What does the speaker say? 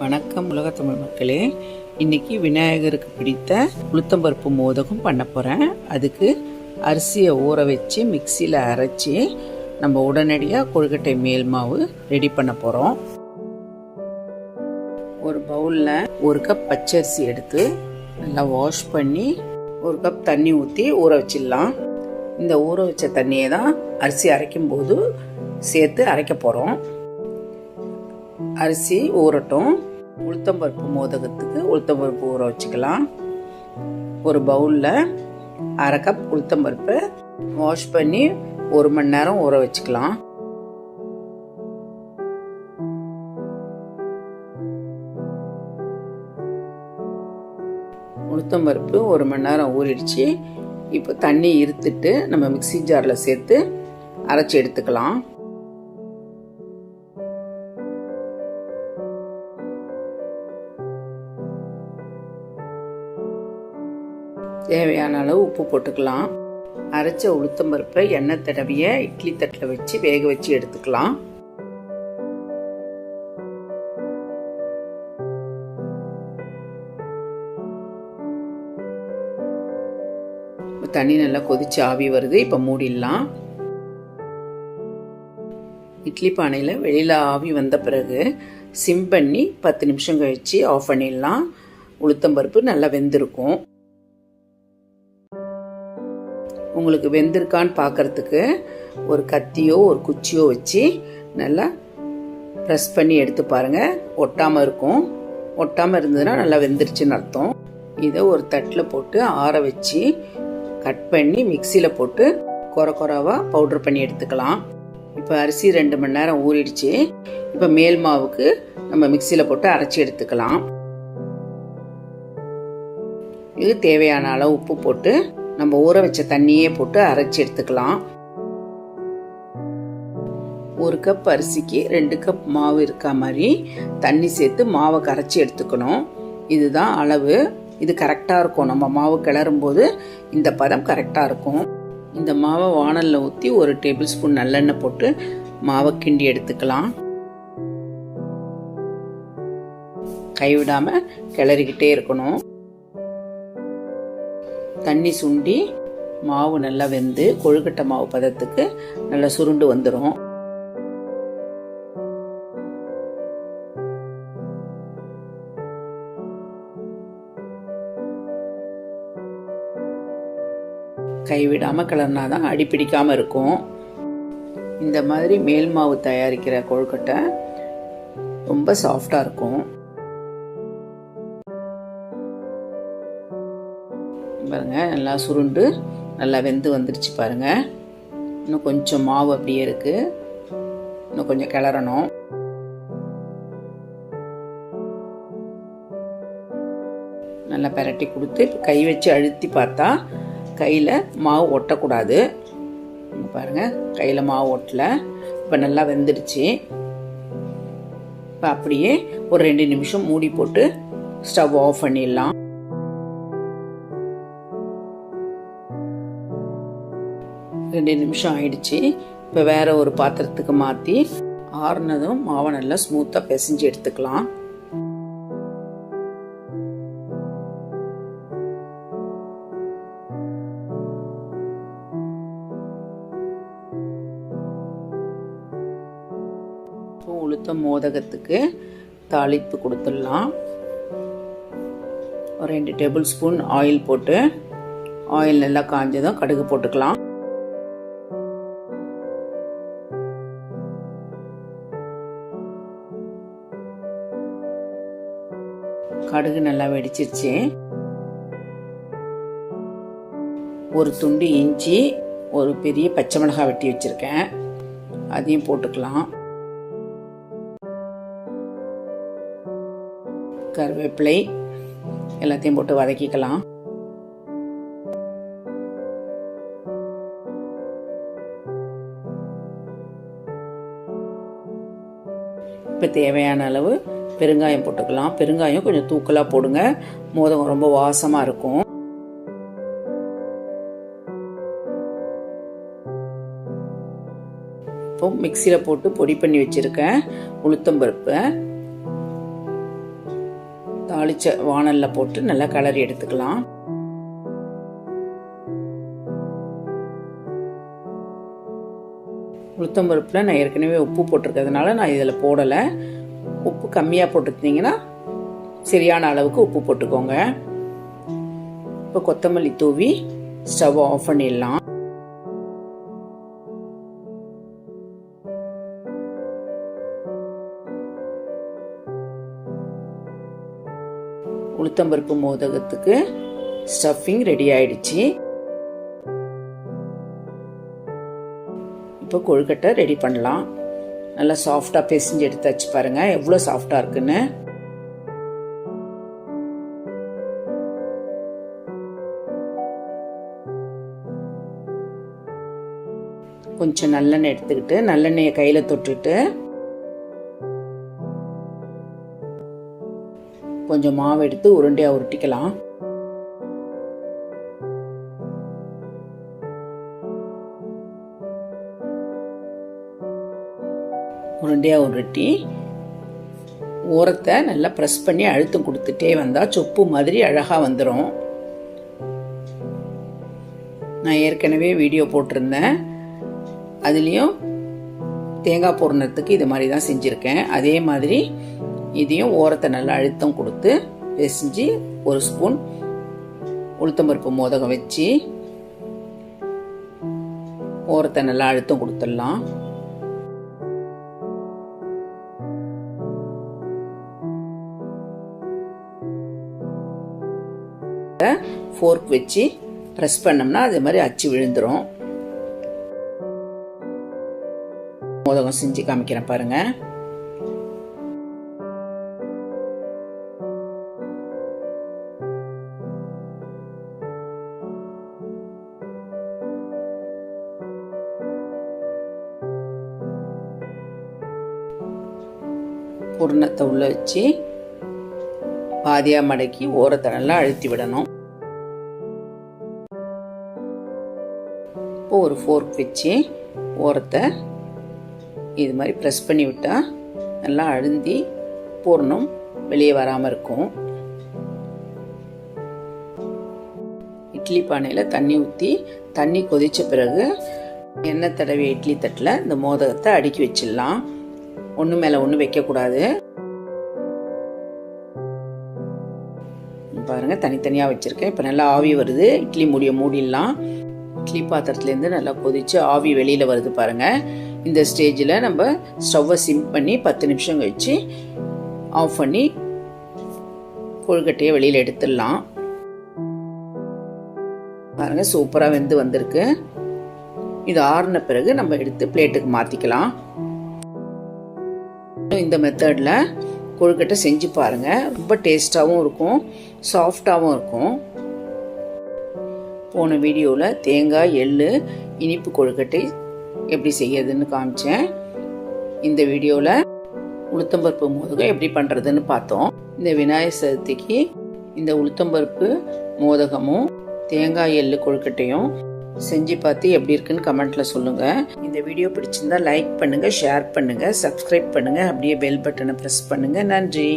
வணக்கம் உலக தமிழ் மக்களே. இன்னைக்கு விநாயகருக்கு பிடித்த உளுத்தம்பருப்பு மோதகம் பண்ண போகிறேன் அதுக்கு அரிசியை ஊற வச்சு மிக்சியில் அரைச்சி நம்ம உடனடியாக கொழுக்கட்டை மேல் மாவு ரெடி பண்ண போகிறோம் ஒரு பவுலில் ஒரு கப் பச்சரிசி எடுத்து நல்லா வாஷ் பண்ணி ஒரு கப் தண்ணி ஊற்றி ஊற வச்சிடலாம். இந்த ஊற வச்ச தண்ணியை தான் அரிசி அரைக்கும் போது சேர்த்து அரைக்க போகிறோம் அரிசி ஊறட்டும். உளுத்தம்பருப்பு மோதகத்துக்கு உளுத்தம்பருப்பு ஊற வச்சுக்கலாம். ஒரு பவுலில் அரை கப் உளுத்தம்பருப்பு வாஷ் பண்ணி ஒரு மணி நேரம் ஊற வச்சுக்கலாம். உளுத்தம்பருப்பு ஒரு மணி நேரம் ஊறிடுச்சு. இப்போ தண்ணி இருத்துட்டு நம்ம மிக்சி ஜாரில் சேர்த்து அரைச்சி எடுத்துக்கலாம். தேவையான அளவு உப்பு போட்டுக்கலாம். அரைச்ச உளுத்தம்பருப்பை எண்ணெய் தடவிய இட்லி தட்டில் வச்சு வேக வச்சு எடுத்துக்கலாம். தண்ணி நல்லா கொதிச்சு ஆவி வருது. இப்போ மூடிடலாம். இட்லி பானையில் வெளியில் ஆவி வந்த பிறகு சிம் பண்ணி பத்து நிமிஷம் கழித்து ஆஃப் பண்ணிடலாம். உளுத்தம்பருப்பு நல்லா வெந்திருக்கும். உங்களுக்கு வெந்திருக்கான்னு பார்க்கறதுக்கு ஒரு கத்தியோ ஒரு குச்சியோ வச்சு நல்லா ப்ரெஸ் பண்ணி எடுத்து பாருங்கள் ஒட்டாமல் இருக்கும். ஒட்டாமல் இருந்ததுன்னா நல்லா வெந்துருச்சுன்னு அர்த்தம். இதை ஒரு தட்டில் போட்டு ஆற வச்சு கட் பண்ணி மிக்சியில் போட்டு குறை குறவாக பவுட்ரு பண்ணி எடுத்துக்கலாம். இப்போ அரிசி ரெண்டு மணி நேரம் ஊறிடுச்சு. இப்போ மேல் மாவுக்கு நம்ம மிக்சியில் போட்டு அரைச்சி எடுத்துக்கலாம். இது தேவையான அளவு உப்பு போட்டு நம்ம ஊற வச்ச தண்ணியே போட்டு அரைச்சி எடுத்துக்கலாம். ஒரு கப் அரிசிக்கு ரெண்டு கப் மாவு இருக்கா மாதிரி தண்ணி சேர்த்து மாவை கரைச்சி எடுத்துக்கணும். இதுதான் அளவு. இது கரெக்டாக இருக்கும். நம்ம மாவு கிளறும் போது இந்த பதம் கரெக்டாக இருக்கும். இந்த மாவை வானலில் ஊற்றி ஒரு டேபிள் ஸ்பூன் நல்லெண்ணெய் போட்டு மாவை கிண்டி எடுத்துக்கலாம். கைவிடாமல் கிளறிக்கிட்டே இருக்கணும். தண்ணி சுண்டி மாவு நல்லா வெந்து கொழுக்கட்டை மாவு பதத்துக்கு நல்லா சுருண்டு வந்துடும் கைவிடாமல் கிளறினா தான் அடி பிடிக்காமல் இருக்கும். இந்த மாதிரி மேல் மாவு தயாரிக்கிற கொழுக்கட்டை ரொம்ப சாஃப்டாக இருக்கும். பாருங்கள் நல்லா சுருண்டு நல்லா வெந்து வந்துருச்சு பாருங்கள் இன்னும் கொஞ்சம் மாவு அப்படியே இருக்குது இன்னும் கொஞ்சம் கிளறணும். நல்லா பரட்டி கொடுத்து கை வச்சு அழுத்தி பார்த்தா கையில் மாவு ஒட்டக்கூடாது. பாருங்கள் கையில் மாவு ஒட்டல. இப்போ நல்லா வெந்துடுச்சு. இப்போ அப்படியே ஒரு ரெண்டு நிமிஷம் மூடி போட்டு ஸ்டவ் ஆஃப் பண்ணிடலாம். ரெண்டு நிமிஷம் ஆயிடுச்சு. இப்போ வேற ஒரு பாத்திரத்துக்கு மாற்றி ஆறுனதும் மாவை நல்லா ஸ்மூத்தாக பிசைஞ்சு எடுத்துக்கலாம். உளுத்த மோதகத்துக்கு தாளிப்பு கொடுத்துடலாம். ஒரு ரெண்டு டேபிள் ஸ்பூன் ஆயில் போட்டு ஆயில் நல்லா காஞ்சதும் கடுகு போட்டுக்கலாம். கடுகு நல்லா வெடிச்சிருச்சு. ஒரு துண்டு இஞ்சி ஒரு பெரிய பச்சை மிளகாய் வெட்டி வச்சிருக்கேன். அதையும் போட்டுக்கலாம். கருவேப்பிலை எல்லாத்தையும் போட்டு வதக்கிக்கலாம். இப்போ தேவையான அளவு பெருங்காயம் போட்டுக்கலாம். பெருங்காயம் கொஞ்சம் தூக்கலாக போடுங்க. மோதகம் ரொம்ப வாசமாக இருக்கும். இப்போ மிக்சியில் போட்டு பொடி பண்ணி வச்சுருக்கேன். உளுத்தம்பருப்பை தாளிச்ச வானலில் போட்டு நல்லா கலரி எடுத்துக்கலாம். உளுத்தம்பருப்பில் நான் ஏற்கனவே உப்பு போட்டிருக்கிறதுனால நான் இதில் போடலை. உப்பு கம்மியாக போட்டுருந்தீங்கன்னா சரியான அளவுக்கு உப்பு போட்டுக்கோங்க. இப்போ கொத்தமல்லி தூவி ஸ்டவ் ஆஃப் பண்ணிடலாம். உளுத்தம்பருப்பு மோதகத்துக்கு ஸ்டஃபிங் ரெடி ஆயிடுச்சு. இப்போ கொழுக்கட்டை ரெடி பண்ணலாம். நல்லா சாஃப்டாக பிசைஞ்சு எடுத்து வச்சு பாருங்கள் எவ்வளோ சாஃப்டாக இருக்குன்னு. கொஞ்சம் நல்லெண்ணெய் எடுத்துக்கிட்டு நல்லெண்ணெயை கையில் தொட்டுட்டு கொஞ்சம் மாவு எடுத்து உருண்டையாக உருட்டிக்கலாம். உருண்டையாக உருட்டி ஓரத்தை நல்லா ப்ரெஸ் பண்ணி அழுத்தம் கொடுத்துட்டே வந்தால் சொப்பு மாதிரி அழகாக வந்துடும் நான் ஏற்கனவே வீடியோ போட்டிருந்தேன். அதுலேயும் தேங்காய் பூர்ணத்துக்கு இது மாதிரி தான் செஞ்சுருக்கேன். அதே மாதிரி இதையும் ஓரத்தை நல்லா அழுத்தம் கொடுத்து பெசிஞ்சு ஒரு ஸ்பூன் உளுத்தம்பருப்பு மோதகம் வச்சு ஓரத்தை நல்லா அழுத்தம் கொடுத்துடலாம். ஃபோர்க் வச்சு ப்ரெஸ் பண்ணோம்னா அது மாதிரி அச்சு விழுந்துடும் மோதகம் செஞ்சு காமிக்கிறேன் பாருங்க. பூர்ணத்தை உள்ள வச்சு பாதியாக மடக்கி ஓரத்தை நல்லா அழுத்தி விடணும். இப்போ ஒரு ஃபோர்க் வச்சு ஓரத்தை இது மாதிரி ப்ரெஸ் பண்ணி விட்டால் நல்லா அழுந்தி பூர்ணம் வெளியே வராமல் இருக்கும். இட்லி பானையில் தண்ணி ஊற்றி தண்ணி கொதித்த பிறகு எண்ணெய் தடவிய இட்லி தட்டில் இந்த மோதகத்தை அடுக்கி வச்சிடலாம். ஒன்று மேலே ஒன்று வைக்கக்கூடாது பாருங்கள் தனித்தனியாக வச்சுருக்கேன். இப்போ நல்லா ஆவி வருது. இட்லி மூடியை மூடிடலாம். இட்லி பாத்திரத்துலேருந்து நல்லா கொதித்து ஆவி வெளியில் வருது பாருங்கள் இந்த ஸ்டேஜில் நம்ம ஸ்டவ்வை சிம் பண்ணி பத்து நிமிஷம் கழித்து ஆஃப் பண்ணி கொழுக்கட்டையை வெளியில் எடுத்துடலாம். பாருங்கள் சூப்பராக வெந்து வந்திருக்கு. இது ஆறின பிறகு நம்ம எடுத்து பிளேட்டுக்கு மாற்றிக்கலாம் இந்த மெத்தடில் கொழுக்கட்டை செஞ்சு பாருங்கள் ரொம்ப டேஸ்ட்டாகவும் இருக்கும் சாஃப்டாகவும் இருக்கும். போன வீடியோவில் தேங்காய் எள்ளு இனிப்பு கொழுக்கட்டை எப்படி செய்யறதுன்னு காமிச்சேன். இந்த வீடியோவில் உளுத்தம்பருப்பு மோதகம் எப்படி பண்ணுறதுன்னு பார்த்தோம். இந்த விநாயகர் சதுர்த்திக்கு இந்த உளுத்தம்பருப்பு மோதகமும் தேங்காய் எள்ளு கொழுக்கட்டையும் செஞ்சு பார்த்து எப்படி இருக்குன்னு கமெண்ட்ல சொல்லுங்க. இந்த வீடியோ பிடிச்சிருந்தா லைக் பண்ணுங்க ஷேர் பண்ணுங்க சப்ஸ்கிரைப் பண்ணுங்க அப்படியே பெல் பட்டனை ப்ரெஸ் பண்ணுங்க. நன்றி.